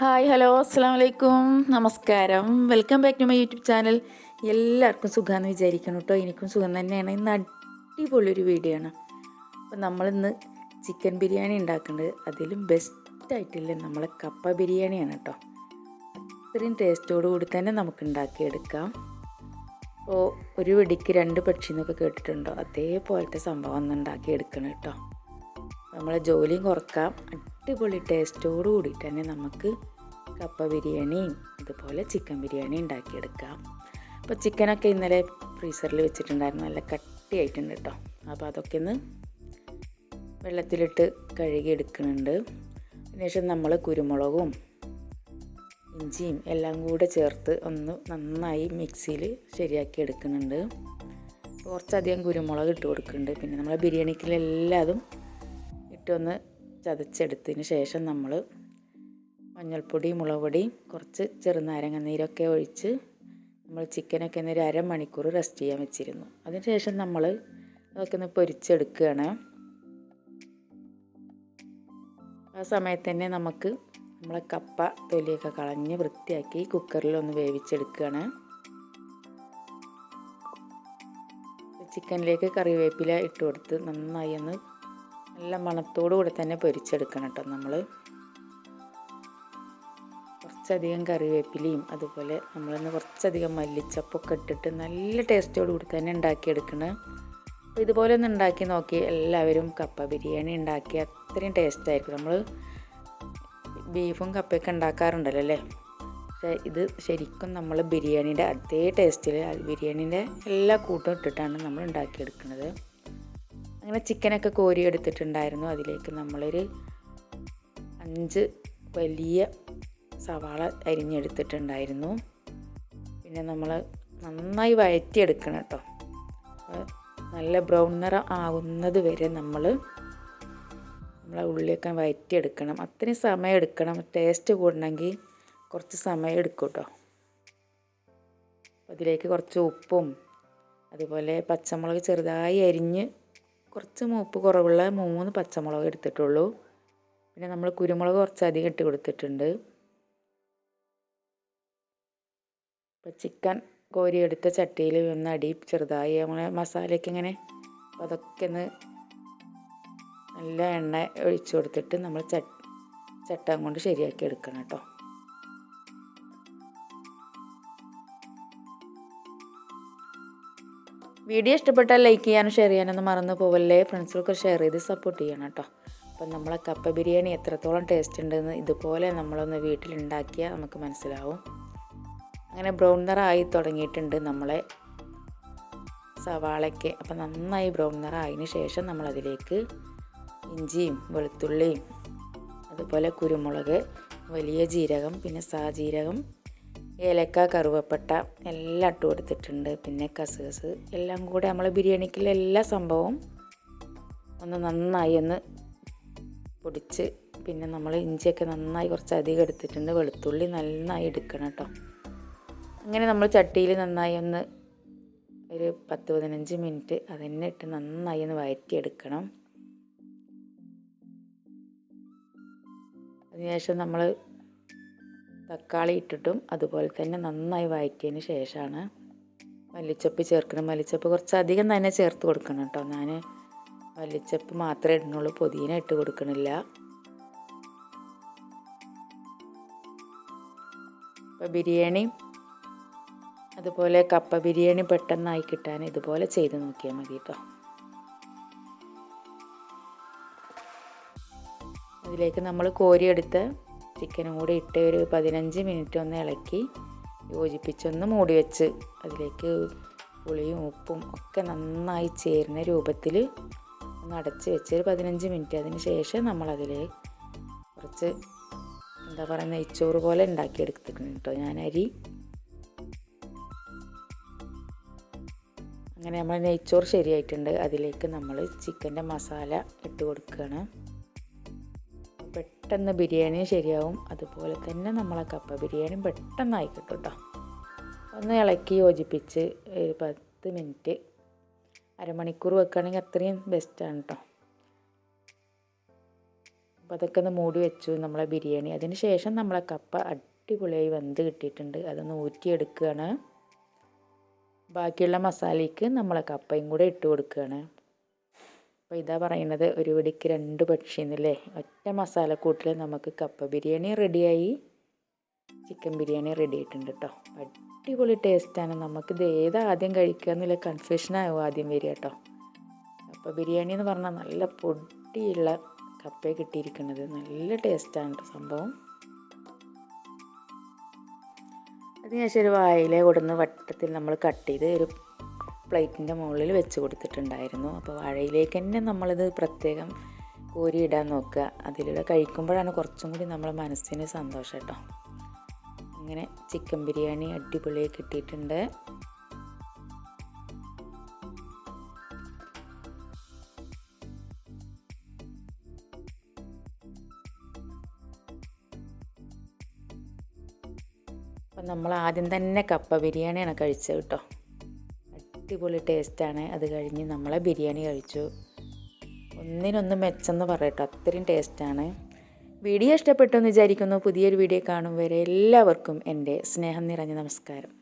Hi hello അസ്സാം വലൈക്കും നമസ്കാരം. Welcome back to my YouTube channel. എല്ലാവർക്കും സുഖമാണെന്ന് വിചാരിക്കണം കേട്ടോ എനിക്കും സുഖം തന്നെയാണ്. ഇന്ന് അടിപൊളിയൊരു വീഡിയോ ആണ്. അപ്പം നമ്മളിന്ന് ചിക്കൻ ബിരിയാണി ഉണ്ടാക്കുന്നത് അതിലും ബെസ്റ്റായിട്ടില്ല നമ്മളെ കപ്പ ബിരിയാണിയാണ് കേട്ടോ അത്രയും ടേസ്റ്റോടു കൂടി തന്നെ നമുക്ക് ഉണ്ടാക്കിയെടുക്കാം. അപ്പോൾ ഒരു വെടിക്ക് രണ്ട് പക്ഷി എന്നൊക്കെ കേട്ടിട്ടുണ്ടോ? അതേപോലത്തെ സംഭവം ഒന്ന് ഉണ്ടാക്കിയെടുക്കണം കേട്ടോ നമ്മളെ ജോലിയും കുറക്കാം. അടിപൊളി ടേസ്റ്റോട് കൂടിയിട്ട് തന്നെ നമുക്ക് കപ്പ ബിരിയാണിയും അതുപോലെ ചിക്കൻ ബിരിയാണി ഉണ്ടാക്കിയെടുക്കാം. അപ്പോൾ ചിക്കനൊക്കെ ഇന്നലെ ഫ്രീസറിൽ വെച്ചിട്ടുണ്ടായിരുന്നു. നല്ല കട്ടിയായിട്ടുണ്ട് കേട്ടോ അപ്പോൾ അതൊക്കെ ഒന്ന് വെള്ളത്തിലിട്ട് കഴുകി എടുക്കുന്നുണ്ട് അതിനുശേഷം നമ്മൾ കുരുമുളകും ഇഞ്ചിയും എല്ലാം കൂടെ ചേർത്ത് ഒന്ന് നന്നായി മിക്സിയിൽ ശരിയാക്കി എടുക്കുന്നുണ്ട് കുറച്ചധികം കുരുമുളക് ഇട്ട് കൊടുക്കുന്നുണ്ട്. പിന്നെ നമ്മളെ ബിരിയാണിക്കിലെല്ലാതും ഇട്ടൊന്ന് ചതച്ചെടുത്തതിന് ശേഷം നമ്മൾ മഞ്ഞൾപ്പൊടി മുളക് പൊടി കുറച്ച് ചെറുനാരങ്ങ നീരൊക്കെ ഒഴിച്ച് നമ്മൾ ചിക്കനൊക്കെ ഒരു അരമണിക്കൂർ റെസ്റ്റ് ചെയ്യാൻ വെച്ചിരുന്നു. അതിന് ശേഷം നമ്മൾ അതൊക്കെ ഒന്ന് പൊരിച്ചെടുക്കുകയാണ്. ആ സമയത്ത് തന്നെ നമുക്ക് നമ്മളെ കപ്പ തൊലിയൊക്കെ കളഞ്ഞ് വൃത്തിയാക്കി കുക്കറിൽ ഒന്ന് വേവിച്ചെടുക്കുകയാണ്. ചിക്കനിലേക്ക് കറിവേപ്പില ഇട്ട് കൊടുത്ത് നന്നായി ഒന്ന് നല്ല മണത്തോടു കൂടി തന്നെ പൊരിച്ചെടുക്കണം കേട്ടോ നമ്മൾ കുറച്ചധികം കറിവേപ്പിലയും അതുപോലെ നമ്മളൊന്ന് കുറച്ചധികം മല്ലിച്ചപ്പൊക്കെ ഇട്ടിട്ട് നല്ല ടേസ്റ്റോടു കൂടി തന്നെ ഉണ്ടാക്കിയെടുക്കണം. അപ്പോൾ ഇതുപോലെ ഒന്ന് ഉണ്ടാക്കി നോക്കി എല്ലാവരും കപ്പ ബിരിയാണി ഉണ്ടാക്കി അത്രയും ടേസ്റ്റായിരിക്കും നമ്മൾ ബീഫും കപ്പയൊക്കെ ഉണ്ടാക്കാറുണ്ടല്ലോ അല്ലേ? പക്ഷേ ഇത് ശരിക്കും നമ്മൾ ബിരിയാണീന്റെ അതേ ടേസ്റ്റിൽ ബിരിയാണീന്റെ എല്ലാ കൂട്ടും ഇട്ടിട്ടാണ് നമ്മൾ ഉണ്ടാക്കിയെടുക്കുന്നത് അങ്ങനെ ചിക്കനൊക്കെ കോരി എടുത്തിട്ടുണ്ടായിരുന്നു അതിലേക്ക് നമ്മളൊരു അഞ്ച് വലിയ സവാള അരിഞ്ഞെടുത്തിട്ടുണ്ടായിരുന്നു. പിന്നെ നമ്മൾ നന്നായി വഴറ്റിയെടുക്കണം കേട്ടോ. നല്ല ബ്രൗൺ നിറം ആവുന്നത് വരെ നമ്മൾ നമ്മളെ ഉള്ളിയൊക്കെ വഴറ്റിയെടുക്കണം. അത്രയും സമയം എടുക്കണം ടേസ്റ്റ് കൂടണമെങ്കിൽ കുറച്ച് സമയം എടുക്കും കേട്ടോ. അതിലേക്ക് കുറച്ച് ഉപ്പും അതുപോലെ പച്ചമുളക് ചെറുതായി അരിഞ്ഞ് കുറച്ച് മൂപ്പ് കുറവുള്ള മൂന്ന് പച്ചമുളക് എടുത്തിട്ടുള്ളൂ. പിന്നെ നമ്മൾ കുരുമുളക് കുറച്ച് അധികം ഇട്ട് കൊടുത്തിട്ടുണ്ട്. ഇപ്പോൾ ചിക്കൻ കോരി എടുത്ത ചട്ടിയിൽ ഒന്ന് അടി ചെറുതായി നമ്മളെ മസാലയ്ക്ക് ഇങ്ങനെ അതൊക്കെ ഒന്ന് നല്ല എണ്ണ ഒഴിച്ചു കൊടുത്തിട്ട് നമ്മൾ ചട്ട ചട്ടം കൊണ്ട് ശരിയാക്കി എടുക്കണം കേട്ടോ. വീഡിയോ ഇഷ്ടപ്പെട്ടാൽ ലൈക്ക് ചെയ്യാനും ഷെയർ ചെയ്യാനൊന്നും മറന്നു പോവല്ലേ. ഫ്രണ്ട്സുകൾക്ക് ഷെയർ ചെയ്ത് സപ്പോർട്ട് ചെയ്യണം കേട്ടോ. അപ്പം നമ്മളെ കപ്പ ബിരിയാണി എത്രത്തോളം ടേസ്റ്റ് ഉണ്ടെന്ന് ഇതുപോലെ നമ്മളൊന്ന് വീട്ടിലുണ്ടാക്കിയാൽ നമുക്ക് മനസ്സിലാവും. അങ്ങനെ ബ്രൗൺ നിറായി തുടങ്ങിയിട്ടുണ്ട് നമ്മളെ സവാളയ്ക്ക്. അപ്പം നന്നായി ബ്രൗൺ നിറായതിന് ശേഷം നമ്മളതിലേക്ക് ഇഞ്ചിയും വെളുത്തുള്ളിയും അതുപോലെ കുരുമുളക് വലിയ ജീരകം പിന്നെ സാജീരകം ഏലക്ക കറുവപ്പട്ട എല്ലാം ഇട്ട് കൊടുത്തിട്ടുണ്ട്. പിന്നെ കസുകസ് എല്ലാം കൂടെ നമ്മൾ ബിരിയാണിക്കുള്ള എല്ലാ സംഭവവും ഒന്ന് നന്നായി ഒന്ന് പൊടിച്ച് പിന്നെ നമ്മൾ ഇഞ്ചിയൊക്കെ നന്നായി കുറച്ച് അധികം എടുത്തിട്ടുണ്ട്. വെളുത്തുള്ളി നന്നായി എടുക്കണം കേട്ടോ. അങ്ങനെ നമ്മൾ ചട്ടിയിൽ നന്നായി ഒന്ന് ഒരു പത്ത് പതിനഞ്ച് മിനിറ്റ് അതന്നെ ഇട്ട് നന്നായി ഒന്ന് വഴറ്റിയെടുക്കണം അതിനുശേഷം നമ്മൾ തക്കാളി ഇട്ടിട്ടും അതുപോലെ തന്നെ നന്നായി വഴറ്റിയതിന് ശേഷമാണ് മല്ലിച്ചപ്പ് ചേർക്കണം. മല്ലിച്ചപ്പ് കുറച്ച് അധികം തന്നെ ചേർത്ത് കൊടുക്കണം കേട്ടോ. ഞാൻ മല്ലിച്ചപ്പ് മാത്രമേ ഇടുന്നുള്ളൂ. പുതിന ഇട്ട് കൊടുക്കണില്ല. ഇപ്പോൾ ബിരിയാണി അതുപോലെ കപ്പ ബിരിയാണി പെട്ടെന്നായി കിട്ടാൻ ഇതുപോലെ ചെയ്ത് നോക്കിയാൽ മതി കേട്ടോ. അതിലേക്ക് നമ്മൾ കോരിയെടുത്ത ചിക്കനും കൂടി ഇട്ട് ഒരു പതിനഞ്ച് മിനിറ്റ് ഒന്ന് ഇളക്കി യോജിപ്പിച്ചൊന്ന് മൂടി വെച്ച് അതിലേക്ക് പുളിയും ഉപ്പും ഒക്കെ നന്നായി ചേരുന്ന രൂപത്തിൽ ഒന്ന് അടച്ച് വെച്ച് ഒരു പതിനഞ്ച് മിനിറ്റ് അതിന് ശേഷം നമ്മളതിൽ കുറച്ച് എന്താ പറയുക നെയ്ച്ചോറ് പോലെ ഉണ്ടാക്കിയെടുത്തിട്ടുണ്ട് കേട്ടോ ഞാൻ അരി അങ്ങനെ നമ്മൾ നെയ്ച്ചോറ് ശരിയായിട്ടുണ്ട്. അതിലേക്ക് നമ്മൾ ചിക്കന്റെ മസാല ഇട്ട് കൊടുക്കുകയാണ്. പെട്ടെന്ന് ബിരിയാണി ശരിയാവും. അതുപോലെ തന്നെ നമ്മളെ കപ്പ ബിരിയാണി പെട്ടെന്നായി കിട്ടും കേട്ടോ ഒന്ന് ഇളക്കി യോജിപ്പിച്ച് ഒരു പത്ത് മിനിറ്റ് അരമണിക്കൂർ വെക്കുകയാണെങ്കിൽ അത്രയും ബെസ്റ്റാണ് കേട്ടോ അപ്പോൾ അതൊക്കെ ഒന്ന് മൂടി വെച്ചു നമ്മളെ ബിരിയാണി. അതിന് ശേഷം നമ്മളെ കപ്പ അടിപൊളിയായി വെന്ത് കിട്ടിയിട്ടുണ്ട്. അതൊന്ന് ഊറ്റിയെടുക്കുകയാണ്. ബാക്കിയുള്ള മസാലയ്ക്ക് നമ്മളെ കപ്പയും കൂടെ ഇട്ട് കൊടുക്കുകയാണ്. അപ്പോൾ ഇതാ പറയുന്നത് ഒരു പിടിക്ക് രണ്ട് പക്ഷി എന്നല്ലേ ഒറ്റ മസാലക്കൂട്ടിൽ നമുക്ക് കപ്പ ബിരിയാണി റെഡിയായി. ചിക്കൻ ബിരിയാണി റെഡി ആയിട്ടുണ്ട് കേട്ടോ അടിപൊളി ടേസ്റ്റാണ്. നമുക്കിത് ഏതാ ആദ്യം കഴിക്കുക എന്നുള്ള കൺഫ്യൂഷനാകും ആദ്യം വരിക കേട്ടോ കപ്പ ബിരിയാണി എന്ന് പറഞ്ഞാൽ നല്ല പൊടിയുള്ള കപ്പ കിട്ടിയിരിക്കുന്നത്. നല്ല ടേസ്റ്റാണ് കേട്ടോ സംഭവം. അതിനുശേഷം ഒരു വായിലെ കൊടുന്ന് വട്ടത്തിൽ നമ്മൾ കട്ട് ചെയ്ത് ഒരു പ്ലേറ്റിന്റെ മുകളിൽ വെച്ച് കൊടുത്തിട്ടുണ്ടായിരുന്നു. അപ്പോൾ വാഴയിലേക്ക് തന്നെ നമ്മളിത് പ്രത്യേകം കോരിയിടാൻ നോക്കുക. അതിലൂടെ കഴിക്കുമ്പോഴാണ് കുറച്ചും കൂടി നമ്മളെ മനസ്സിന് സന്തോഷം കേട്ടോ. അങ്ങനെ ചിക്കൻ ബിരിയാണി അടിപൊളിയായി കിട്ടിയിട്ടുണ്ട്. അപ്പം നമ്മൾ ആദ്യം തന്നെ കപ്പ ബിരിയാണിയാണ് കഴിച്ചത് കേട്ടോ. അടിപൊളി ടേസ്റ്റാണ്. അത് കഴിഞ്ഞ് നമ്മളെ ബിരിയാണി കഴിച്ചു. ഒന്നിനൊന്ന് മെച്ചെന്ന് പറയട്ടോ അത്രയും ടേസ്റ്റാണ്. വീഡിയോ ഇഷ്ടപ്പെട്ടു എന്ന് വിചാരിക്കുന്നു. പുതിയൊരു വീഡിയോ കാണും വരെ എല്ലാവർക്കും എന്റെ സ്നേഹം നിറഞ്ഞ നമസ്കാരം.